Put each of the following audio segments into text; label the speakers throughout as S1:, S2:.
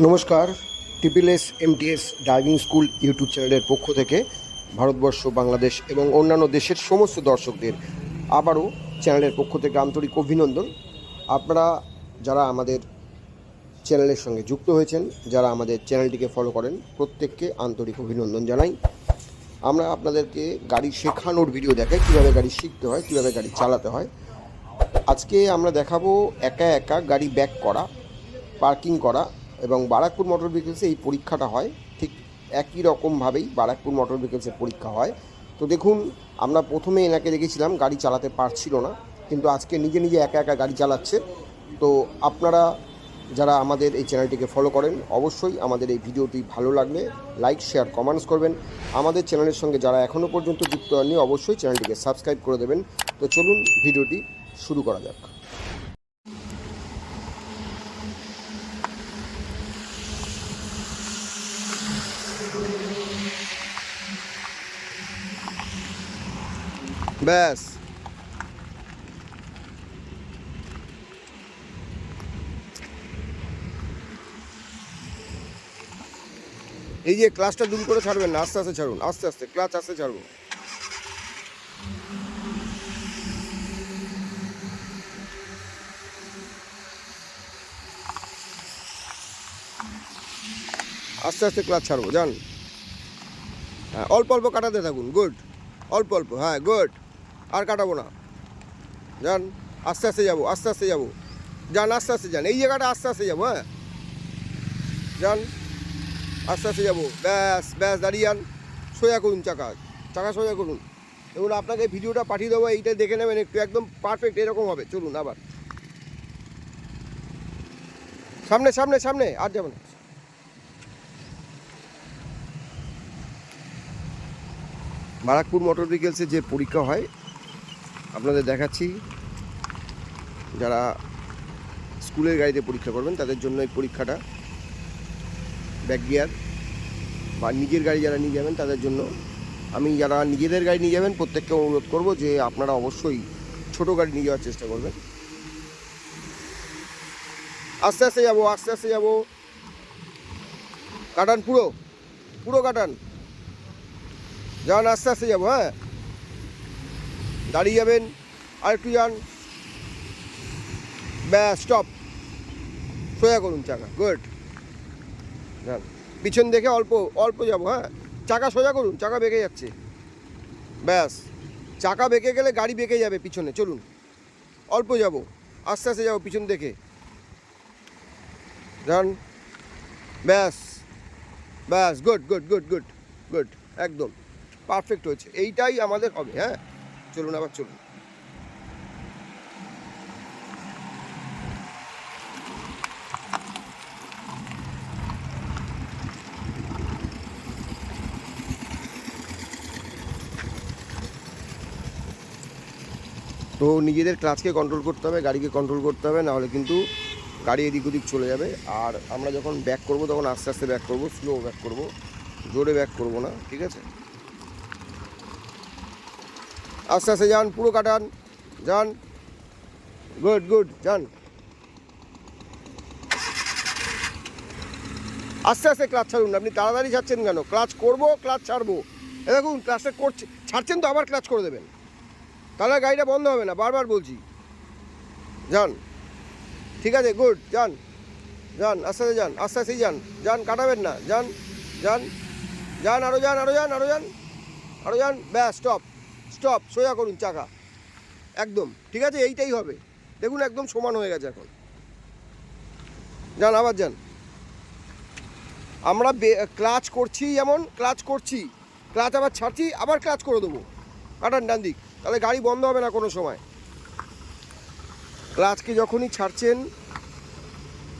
S1: নমস্কার triple S MTS driving school YouTube চ্যানেলের পক্ষ থেকে ভারতবর্ষ, বাংলাদেশ এবং অন্যান্য দেশের সমস্ত দর্শকদের আবারও চ্যানেলের পক্ষ থেকে আন্তরিক অভিনন্দন। আপনারা যারা আমাদের চ্যানেলের সঙ্গে যুক্ত হয়েছেন, যারা আমাদের চ্যানেলটিকে ফলো করেন, প্রত্যেককে আন্তরিক অভিনন্দন জানাই। আমরা আপনাদেরকে গাড়ি শেখানোর ভিডিও দেখাই, কীভাবে গাড়ি শিখতে হয়, কীভাবে গাড়ি চালাতে হয়। আজকে আমরা দেখাবো একা একা গাড়ি ব্যাক করা পার্কিং করা এবং বারাকপুর মোটর ভেহিকেলসে এই পরীক্ষাটা হয়, ঠিক একই রকমভাবেই বারাকপুর মোটর ভেহিকেলসের পরীক্ষা হয়। তো দেখুন, আমরা প্রথমে এনাকে দেখেছিলাম, গাড়ি চালাতে পারছিল না, কিন্তু আজকে নিজে নিজে একা একা গাড়ি চালাচ্ছে। তো আপনারা যারা আমাদের এই চ্যানেলটিকে ফলো করেন, অবশ্যই আমাদের এই ভিডিওটি ভালো লাগলে লাইক শেয়ার কমেন্টস করবেন। আমাদের চ্যানেলের সঙ্গে যারা এখনও পর্যন্ত যুক্ত হননি, অবশ্যই চ্যানেলটিকে সাবস্ক্রাইব করে দেবেন। তো চলুন, ভিডিওটি শুরু করা যাক। ব্যাস। এই যে ক্লাসটা দুম করে ছাড়বেন না, আস্তে আস্তে ছাড়ুন, আস্তে আস্তে ক্লাচ আস্তে ছাড়বো। আস্তে আস্তে ক্লাচ ছাড়বো, যান। হ্যাঁ অল্প অল্প কাটাতে থাকুন, গুড। অল্প অল্প হ্যাঁ গুড। আর কাটাবো না। যান আস্তে আস্তে যাব, আস্তে আস্তে যাব। যান আস্তে আস্তে যান এই জায়গাটা আস্তে আস্তে যাব হ্যাঁ? যান আস্তে আস্তে যাব। ব্যাস ব্যাস, দাঁড়িয়ে যান। সোজা করুন চাকা চাকা সোজা করুন। এবং আপনাকে ভিডিওটা পাঠিয়ে দেবো এইটা দেখে নেবেন, একটু একদম পারফেক্ট এরকম হবে। চলুন আবার। সামনে সামনে সামনে, আর যাবেন বারাকপুর মোটর ভেহিকেলসে যে পরীক্ষা হয় আপনাদের দেখাচ্ছি। যারা স্কুলের গাড়িতে পরীক্ষা করবেন, তাদের জন্য এই পরীক্ষাটা। Back gear. বা নিজের গাড়ি যারা নিয়ে যাবেন, তাদের জন্য। আমি যারা নিজেদের গাড়ি নিয়ে যাবেন, প্রত্যেককে অনুরোধ করব যে আপনারা অবশ্যই ছোট গাড়ি নিয়ে যাওয়ার চেষ্টা করবেন। আস্তে আস্তে যাব, আস্তে আস্তে যাব। কাটান পুরো। পুরো কাটান। যান, আস্তে আস্তে যাব হ্যাঁ? দাঁড়িয়ে যাবেন। আর একটু যান। ব্যাস স্টপ সোজা করুন চাকা গুড যান। পিছন দেখে অল্প অল্প যাব হ্যাঁ? চাকা সোজা করুন, চাকা বেঁকে যাচ্ছে। ব্যাস, চাকা বেঁকে গেলে গাড়ি বেঁকে যাবে পিছনে, চলুন। অল্প যাব, আস্তে আস্তে যাব পিছন দেখে। যান। ব্যাস ব্যাস good good good good good একদম। পারফেক্ট হয়েছে। এইটাই আমাদের হবে হ্যাঁ? চলুন আবার চলুন। তো নিজেদের ক্লাচকে কন্ট্রোল করতে হবে, গাড়িকে কন্ট্রোল করতে হবে, নাহলে কিন্তু গাড়ি এদিক ওদিক চলে যাবে। আর আমরা যখন ব্যাক করব, তখন আস্তে আস্তে ব্যাক করব স্লো ব্যাক করব, জোরে ব্যাক করব না, ঠিক আছে? আস্তে আস্তে যান, পুরো কাটান, যান। গুড গুড যান। আস্তে আস্তে ক্লাচ ছাড়ুন, আপনি তাড়াতাড়ি ছাড়ছেন কেন? ক্লাচ করব ক্লাচ ছাড়বো। এ দেখুন ক্লাচটা করছে, ছাড়ছেন তো, আবার ক্লাচ করে দেবেন। তাহলে গাড়িটা বন্ধ হবে না, বারবার বলছি। যান। ঠিক আছে গুড যান। যান, আস্তে আস্তে যান, আস্তে আস্তেই যান। যান, কাটাবেন না। যান যান যান। আরও যান আরও যান আরও যান। আরও যান, ব্যাস স্টপ স্টপ, সোজা করুন, চাকা। একদম, ঠিক আছে? এইটাই হবে। দেখুন, একদম সমান হয়ে গেছে এখন। যান, আবার যান। আমরা ক্লাচ করছি যেমন, ক্লাচ করছি। ক্লাচ আবার ছাড়ছি, আবার ক্লাচ করে দেবো। কাটান, ডান দিক। তাহলে গাড়ি বন্ধ হবে না কোনো সময়। ক্লাচকে যখনই ছাড়ছেন,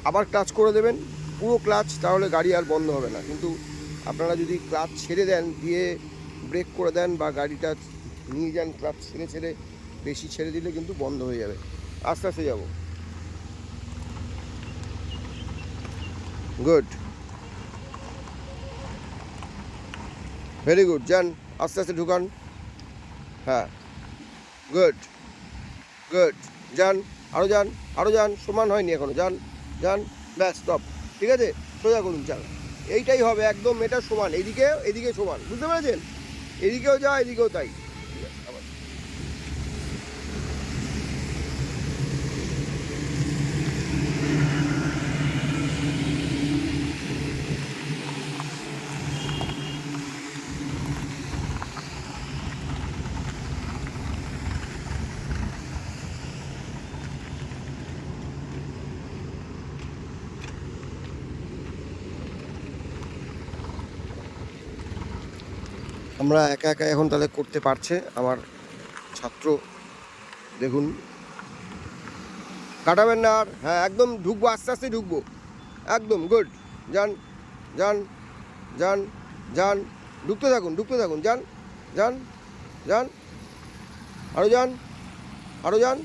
S1: আবার ক্লাচ করে দেবেন। পুরো ক্লাচ, তাহলে গাড়ি আর বন্ধ হবে না। কিন্তু আপনারা যদি ক্লাচ ছেড়ে দেন, দিয়ে ব্রেক করে দেন বা গাড়িটা নিয়ে যান ক্লাব ছেড়ে ছেড়ে, বেশি ছেড়ে দিলে কিন্তু বন্ধ হয়ে যাবে। আস্তে আস্তে যাব। গুড ভেরি গুড যান, আস্তে আস্তে ঢুকান। হ্যাঁ। গুড গুড যান আরও যান আরও যান। সমান হয়নি এখনও। যান যান। ব্যাস স্টপ ঠিক আছে? সোজা করুন চাকা এইটাই হবে একদম এটা সমান। এদিকে এদিকে সমান। বুঝতে পেরেছেন? এদিকেও যা, এদিকেও তাই। ঠিক আছে, আবার। আমরা একা একা এখন তাহলে করতে পারছে আমার ছাত্র। দেখুন। কাটাবেন না আর। হ্যাঁ একদম ঢুকবো, আস্তে আস্তে ঢুকবো। একদম গুড যান যান যান যান। ঢুকতে থাকুন ঢুকতে থাকুন, যান যান যান। আরও যান আরও যান।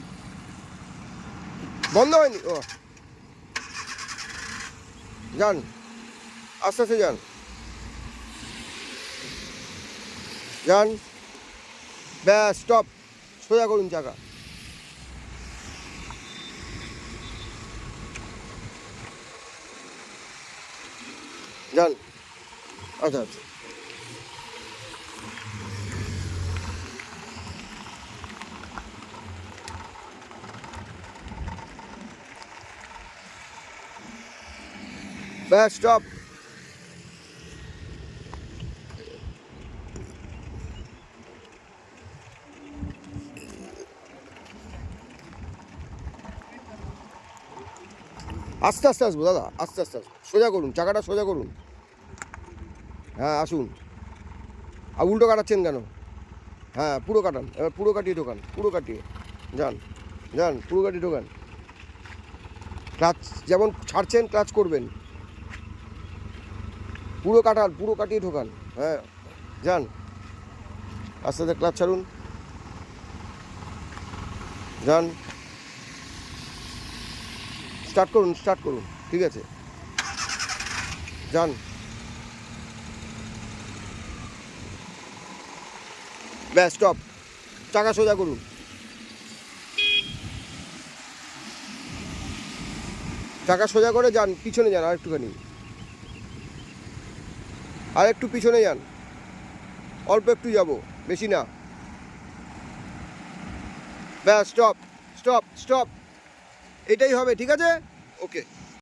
S1: বন্ধ হয়নি? ও। যান, আস্তে আস্তে যান। যান ব্যাস স্টপ সোজা করুন চাকা। যান। আচ্ছা আচ্ছা। ব্যাস স্টপ আস্তে আস্তে আসব, দাদা, আস্তে আস্তে আসব। সোজা করুন, চাকাটা সোজা করুন। হ্যাঁ আসুন। আর উল্টো কাটাচ্ছেন কেন? হ্যাঁ পুরো কাটান, এবার পুরো কাটিয়ে ঢোকান, পুরো কাটিয়ে। যান যান, পুরো কাটিয়ে ঢোকান। ক্লাচ, যেমন ছাড়ছেন, ক্লাচ করবেন। পুরো কাটান, পুরো কাটিয়ে ঢোকান। হ্যাঁ যান। আস্তে আস্তে ক্লাচ ছাড়ুন। যান। স্টার্ট করুন স্টার্ট করুন, ঠিক আছে? যান। ব্যাস স্টপ চাকা সোজা করুন। চাকা সোজা করে যান, পিছনে যান আর একটুখানি আর একটু পিছনে যান। অল্প একটু যাব, বেশি না। ব্যাস স্টপ স্টপ স্টপ এটাই হবে ঠিক আছে? ওকে